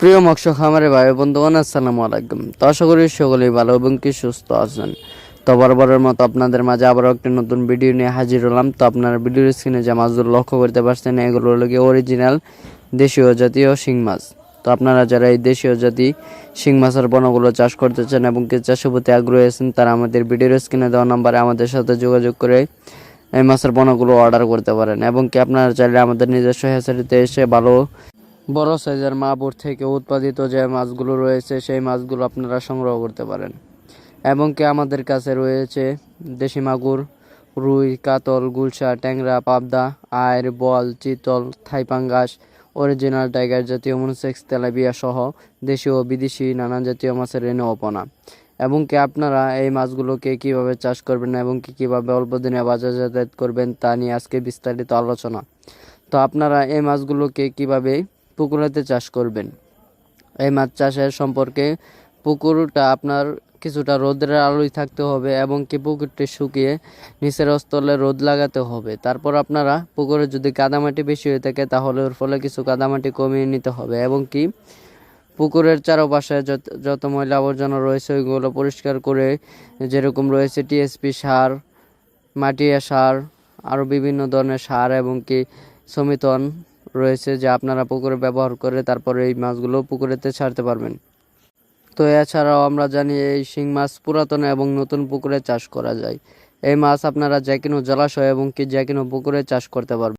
প্রিয় মৎস্য খামারে ভাই বন্ধুগণ, আসসালামু আলাইকুম। তো আশা করি সকলেই ভালো এবং কি সুস্থ আছেন। তো বরাবরের মতো আপনাদের মাঝে আবারও একটি নতুন ভিডিও নিয়ে হাজির হলাম। তো আপনারা ভিডিওর স্ক্রিনে যে মাছগুলো লক্ষ্য করতে পারছেন, এগুলো হলো গিয়ে অরিজিনাল দেশীয় জাতীয় শিং মাছ। তো আপনারা যারা এই দেশীয় জাতি শিং মাছের বনগুলো চাষ করতে চান এবং কি চাষের প্রতি আগ্রহী আছেন, তারা আমাদের ভিডিওর স্ক্রিনে দেওয়া নাম্বারে আমাদের সাথে যোগাযোগ করে এই মাছের বনগুলো অর্ডার করতে পারেন। এবং কি আপনারা চাইলে আমাদের নিজস্ব হ্যাচারিতে এসে ভালো বড় সাইজের মাগুর থেকে উৎপাদিত যে মাছগুলো রয়েছে, সেই মাছগুলো আপনারা সংগ্রহ করতে পারেন। এবং কি আমাদের কাছে রয়েছে দেশি মাগুর, রুই, কাতল, গুলশা, ট্যাংরা, পাবদা আয়ের বল চিতল থাইপাঙ্গাস অরিজিনাল টাইগার জাতীয় মনুসেক্স, তেলাবিয়া সহ দেশীয় ও বিদেশি নানান জাতীয় মাছের রেণুপনা এবং কি আপনারা এই মাছগুলোকে কীভাবে চাষ করবেন এবং কি কীভাবে অল্প দিনে বাজারজাত করবেন তা নিয়ে আজকে বিস্তারিত আলোচনা। তো আপনারা এই মাছগুলোকে কীভাবে পুকুরেতে চাষ করবেন। এই মাছ চাষের সম্পর্কে পুকুরটা আপনার কিছুটা রোদের আলোয় থাকতে হবে এবং কি পুকুরটি শুকিয়ে নিচের স্থলে রোদ লাগাতে হবে। তারপর আপনারা পুকুরে যদি কাদামাটি বেশি হয়ে থাকে তাহলে ওর ফলে কিছু কাদামাটি কমিয়ে নিতে হবে এবং কি পুকুরের চারপাশে যত যত ময়লা আবর্জনা রয়েছে ওইগুলো পরিষ্কার করে যেরকম রয়েছে টিএসপি সার মাটিয়া সার আরও বিভিন্ন ধরনের সার এবং কি সমিতন রয়েছে যে আপনারা পুকুরে ব্যবহার করে তারপরে এই মাছগুলো পুকুরেতে ছাড়তে পারবেন। তো এছাড়াও আমরা জানি এই শিং মাছ পুরাতন এবং নতুন পুকুরে চাষ করা যায়। এই মাছ আপনারা যে কোনো জলাশয় এবং কি যে কোনো পুকুরে চাষ করতে পারবেন।